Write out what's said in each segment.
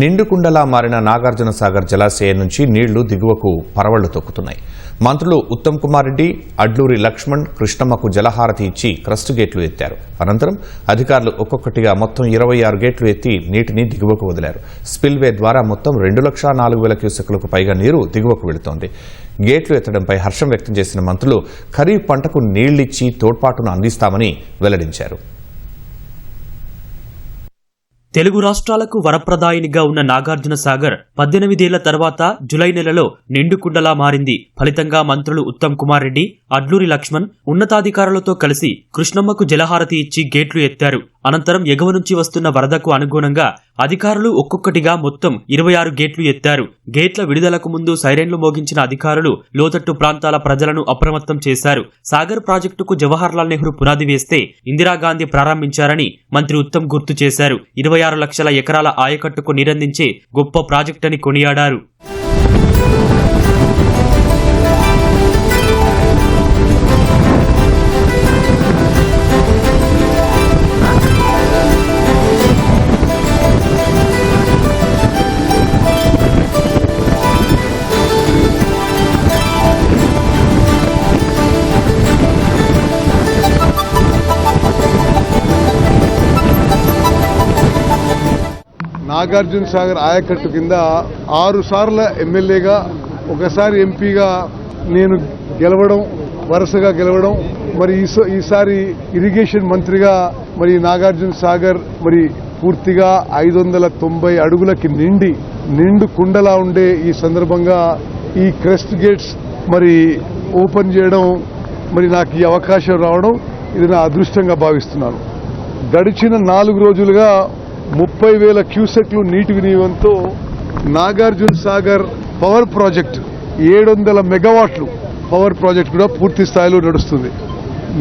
నిండుకుండలా మారిన నాగార్జున సాగర్ జలాశయం నుంచి నీళ్ళు దిగువకు పరవళ్ళు తొక్కుతున్నాయి. మంత్రులు ఉత్తమ్ కుమార్ రెడ్డి అడ్లూరి లక్ష్మణ్ కృష్ణమ్మకు జలహారతి ఇచ్చి క్రస్ట్ గేట్లు ఎత్తారు. అనంతరం అధికారులు ఒక్కొక్కటిగా మొత్తం ఇరవై ఆరు గేట్లు ఎత్తి నీటిని దిగువకు వదిలారు. స్పిల్వే ద్వారా మొత్తం రెండు లక్షల నాలుగు వేల క్యూసెక్లకు పైగా నీరు దిగువకు వెళుతోంది. గేట్లు ఎత్తడంపై హర్షం వ్యక్తం చేసిన మంత్రులు ఖరీఫ్ పంటకు నీళ్ళిచ్చి తోడ్పాటును అందిస్తామని వెల్లడించారు. తెలుగు రాష్ట్రాలకు వరప్రదాయినిగా ఉన్న నాగార్జున సాగర్ పద్దెనిమిదేళ్ళ తర్వాత జులై నెలలో నిండుకుండలా మారింది. ఫలితంగా మంత్రులు ఉత్తమ్ కుమార్ రెడ్డి అడ్లూరి లక్ష్మణ్ ఉన్నతాధికారులతో కలిసి కృష్ణమ్మకు జలహారతి ఇచ్చి గేట్లు ఎత్తారు. అనంతరం ఎగువ నుంచి వస్తున్న వరదకు అనుగుణంగా అధికారులు ఒక్కొక్కటిగా మొత్తం ఇరవై ఆరు గేట్లు ఎత్తారు. గేట్ల విడుదలకు ముందు సైరన్లు మోగించిన అధికారులు లోతట్టు ప్రాంతాల ప్రజలను అప్రమత్తం చేశారు. సాగర్ ప్రాజెక్టుకు జవహర్లాల్ నెహ్రూ పునాది వేస్తే ఇందిరాగాంధీ ప్రారంభించారని మంత్రి ఉత్తమ్ గుర్తు చేశారు. ఇరవై ఆరు లక్షల ఎకరాల ఆయకట్టుకు నీరందించే గొప్ప ప్రాజెక్టని కొనియాడారు. నాగార్జున సాగర్ ఆయకట్టు కింద ఆరు సార్ల ఎమ్మెల్యేగా ఒకసారి ఎంపీగా నేను గెలవడం వరుసగా గెలవడం మరి ఈసారి ఇరిగేషన్ మంత్రిగా మరి నాగార్జున సాగర్ మరి పూర్తిగా ఐదు వందల తొంభై అడుగులకి నిండి నిండు కుండలా ఉండే ఈ సందర్భంగా ఈ క్రెస్ట్ గేట్స్ మరి ఓపెన్ చేయడం మరి నాకు ఈ అవకాశం రావడం ఇది నా అదృష్టంగా భావిస్తున్నాను. గడిచిన నాలుగు రోజులుగా ముప్పై వేల క్యూసెక్లు నీటి వినియోగంతో నాగార్జున సాగర్ పవర్ ప్రాజెక్ట్ ఏడు వందల మెగావాట్లు పవర్ ప్రాజెక్ట్ కూడా పూర్తి స్థాయిలో నడుస్తుంది.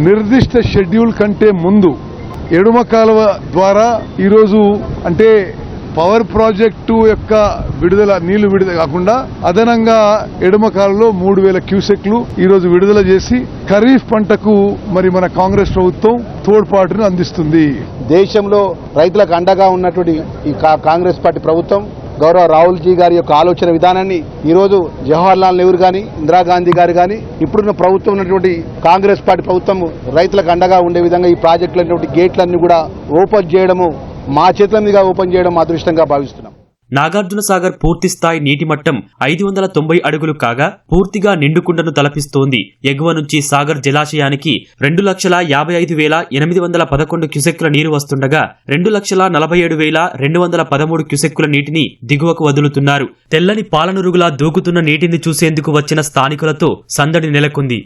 నిర్దిష్ట షెడ్యూల్ కంటే ముందు ఎడుమ కాలువ ద్వారా ఈరోజు అంటే పవర్ ప్రాజెక్టు యొక్క విడుదల నీళ్ళు విడుదల కాకుండా అదనంగా ఎడమ కాలంలో మూడు వేల క్యూసెక్లు ఈ రోజు విడుదల చేసి ఖరీఫ్ పంటకు మరి మన కాంగ్రెస్ ప్రభుత్వం తోడ్పాటును అందిస్తుంది. దేశంలో రైతులకు అండగా ఉన్నటువంటి ఈ కా- కాంగ్రెస్ పార్టీ ప్రభుత్వం గౌరవ రాహుల్ జీ గారి యొక్క ఆలోచన విధానాన్ని ఈ రోజు జవహర్ లాల్ నెహ్రూ గాని ఇందిరాగాంధీ గారు గాని ఇప్పుడున్న ప్రభుత్వం ఉన్నటువంటి కాంగ్రెస్ పార్టీ ప్రభుత్వం రైతులకు అండగా ఉండే విధంగా ఈ ప్రాజెక్టులు గేట్లన్నీ కూడా ఓపెన్ చేయడము మా చేతుల మీదుగా ఓపెన్ చేయడం మా అదృష్టంగా భావిస్తున్నాం. నాగార్జున సాగర్ పూర్తి స్థాయి నీటి మట్టం ఐదు వందల తొంభై అడుగులు కాగా పూర్తిగా నిండుకుండను తలపిస్తోంది. ఎగువ నుంచి సాగర్ జలాశయానికి రెండు లక్షల యాభై ఐదు వేల ఎనిమిది వందల పదకొండు క్యుసెక్కుల నీరు వస్తుండగా రెండు లక్షల నలభై ఏడు వేల రెండు వందల పదమూడు క్యుసెక్కుల నీటిని దిగువకు వదులుతున్నారు. తెల్లని పాలనురుగులా దూకుతున్న నీటిని చూసేందుకు వచ్చిన స్థానికులతో సందడి నెలకొంది.